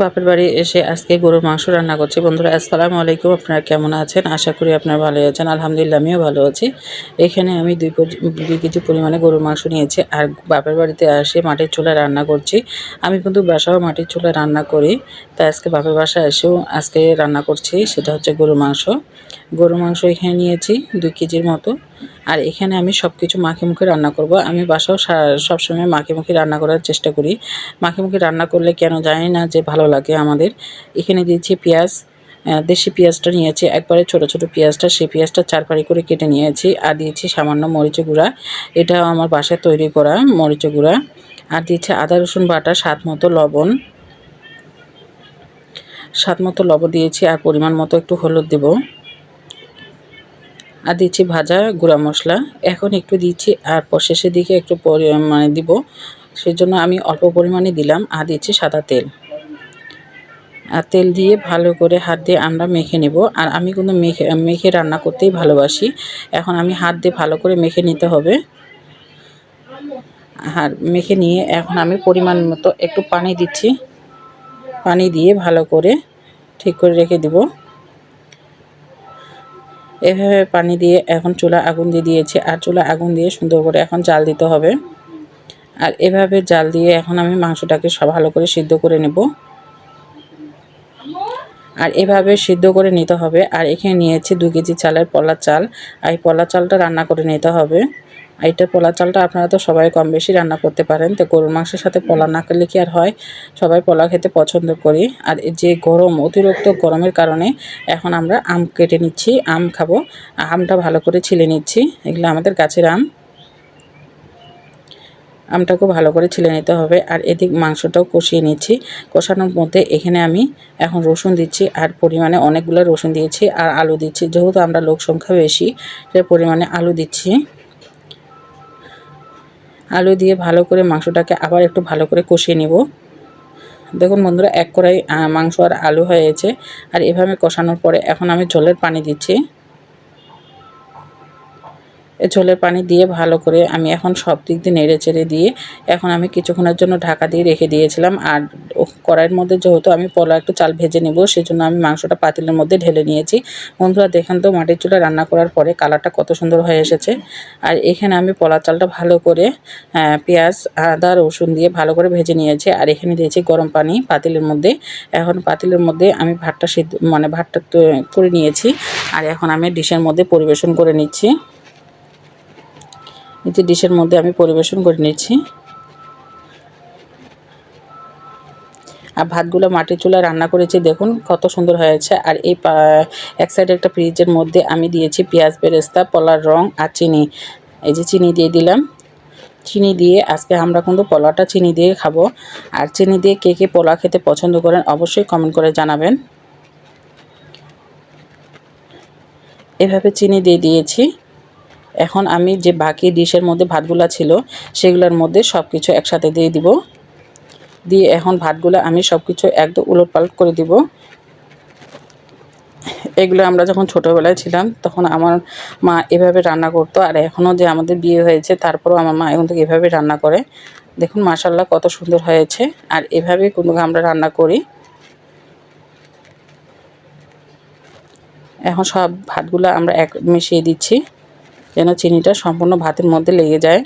বাপের বাড়ি এসে আজকে গরুর মাংস রান্না করছি। বন্ধুরা, আসসালামু আলাইকুম। আপনারা কেমন আছেন? আশা করি আপনারা ভালো আছেন। আলহামদুলিল্লাহ, আমিও ভালো আছি। এখানে আমি দুই দুই কেজি পরিমাণে গরুর মাংস নিয়েছি আর বাপের বাড়িতে এসে মাটির চুলায় রান্না করছি। আমি কিন্তু বাসাও মাটির চুলা রান্না করি, তাই আজকে বাপের বাসায় এসেও আজকে রান্না করছি, সেটা হচ্ছে গরুর মাংস। গরুর মাংস এখানে নিয়েছি, দুই কেজির মতো। আর এখানে আমি সব কিছু মাখে মুখে রান্না করব। আমি বাসাও সবসময় মাখে মুখে রান্না করার চেষ্টা করি। মাখে মুখে রান্না করলে কেন জানি না যে ভালো লাগে আমাদের। এখানে দিয়েছি পেঁয়াজ দেশি পেঁয়াজটা নিয়েছি। একবারে ছোট ছোট পেঁয়াজটা, সেই পেঁয়াজটা চার ফাড়ি করে কেটে নিয়েছি। আর দিয়েছি সামান্য মরিচ গুঁড়া। এটা আমার বাসায় তৈরি করা মরিচ গুঁড়া। আর দিয়েছি আদা, রসুন বাটা, স্বাদ মতো লবণ। স্বাদ মতো লবণ দিয়েছি। আর পরিমাণ মতো একটু হলুদ দেবো। আর দিচ্ছি ভাজা গুঁড়া মশলা। এখন একটু দিচ্ছি আর শেষের দিকে একটু পরি- মানে দিব। সেজন্য আমি অল্প পরিমাণে দিলাম আর দিচ্ছি সাদা তেল। আর তেল দিয়ে ভালো করে হাত দিয়ে আমরা মেখে নেব। আর আমি কিন্তু মেখে মেখে রান্না করতেই ভালোবাসি। এখন আমি হাত দিয়ে ভালো করে মেখে নিতে হবে। আর মেখে নিয়ে এখন আমি পরিমাণ মতো একটু পানি দিচ্ছি। পানি দিয়ে ভালো করে ঠিক করে রেখে দিব। এভাবে পানি দিয়ে এখন চুলা আগুন দিয়ে দিয়েছি, আর চুলা আগুন দিয়ে সুন্দর করে এখন জাল দিতে হবে। আর এভাবে জাল দিয়ে এখন আমি মাংসটাকে সব ভালো করে সিদ্ধ করে নেব। আর এভাবে সিদ্ধ করে নিতে হবে। আর এখানে নিয়েছি দু কেজি চালের পলা চাল। আর এই পলা চালটা রান্না করে নিতে হবে। এটা পোলা চালটা আপনারা তো সবাই কম বেশি রান্না করতে পারেন। তো গরুর মাংসের সাথে পোলা না করলে কি আর হয়? সবাই পলা খেতে পছন্দ করি। আর যে গরম, অতিরিক্ত গরমের কারণে এখন আমরা আম কেটে নিচ্ছি, আম খাব। আমটা ভালো করে ছিলে নিচ্ছি। এগুলো আমাদের গাছের আম। আমটাকেও ভালো করে ছিলে নিতে হবে। আর এদিক মাংসটাও কষিয়ে নিচ্ছি। কষানোর মধ্যে এখানে আমি এখন রসুন দিচ্ছি। আর পরিমাণে অনেকগুলো রসুন দিয়েছি। আর আলু দিচ্ছি। যেহেতু আমরা লোক সংখ্যা বেশি, সে পরিমাণে আলু দিচ্ছি। আলু দিয়ে ভালো করে মাংসটাকে আবার একটু ভালো করে কষিয়ে নেব। দেখুন বন্ধুরা, এক কড়াই মাংস আর আলু হয়েছে আর এভাবে কষানোর পরে এখন আমি জলের পানি দিচ্ছি। ঝোলের পানি দিয়ে ভালো করে আমি এখন সব দিক দিয়ে নেড়ে চেড়ে দিয়ে এখন আমি কিছুক্ষণের জন্য ঢাকা দিয়ে রেখে দিয়েছিলাম। আর কড়াইয়ের মধ্যে যেহেতু আমি পলা একটু চাল ভেজে নেব সেই জন্য আমি মাংসটা পাতিলের মধ্যে ঢেলে নিয়েছি। বন্ধুরা, দেখেন তো মাটির চুলা রান্না করার পরে কালারটা কত সুন্দর হয়ে এসেছে। আর এখানে আমি পলা চালটা ভালো করে পেঁয়াজ, আদা, রসুন দিয়ে ভালো করে ভেজে নিয়েছি। আর এখানে দিয়েছি গরম পানি পাতিলের মধ্যে। এখন পাতিলের মধ্যে আমি ভাতটা সিদ্ধ মানে ভাতটা করে নিয়েছি। আর এখন আমি ডিশের মধ্যে পরিবেশন করে নিচ্ছি। এই ডিশের মধ্যে আমি পরিবেশন করে নিচ্ছি। আর ভাতগুলো মাটির চুলায় রান্না করেছি, দেখুন কত সুন্দর হয়েছে। আর এই এক সাইডে একটা ফ্রিজের মধ্যে আমি দিয়েছি পেঁয়াজ, বেরেস্তা, পলার রং আর চিনি। এই যে চিনি দিয়ে দিলাম। চিনি দিয়ে আজকে আমরা কিন্তু পোলাটা চিনি দিয়ে খাব। আর চিনি দিয়ে কে কে পোলা খেতে পছন্দ করেন অবশ্যই কমেন্ট করে জানাবেন। এভাবে চিনি দিয়ে দিয়েছি। এখন আমি যে বাকি ডিশের মধ্যে ভাতগুলো ছিল, সেগুলোর মধ্যে সব কিছু একসাথে দিয়ে দিব। দিয়ে এখন ভাতগুলো আমি সব কিছু একদম উলটপালট করে দিব। এগুলো আমরা যখন ছোটোবেলায় ছিলাম, তখন আমার মা এভাবে রান্না করতো, আর এখনও যে আমাদের বিয়ে হয়েছে, তারপরও আমার মা এখন থেকে এভাবে রান্না করে। দেখুন মাসাল্লাহ কত সুন্দর হয়েছে, আর এভাবেই কোনো আমরা রান্না করি। এখন সব ভাতগুলো আমরা এক মিশিয়ে দিচ্ছি। যেন চিনিটা সম্পূর্ণ ভাতের মধ্যে লেগে যায়।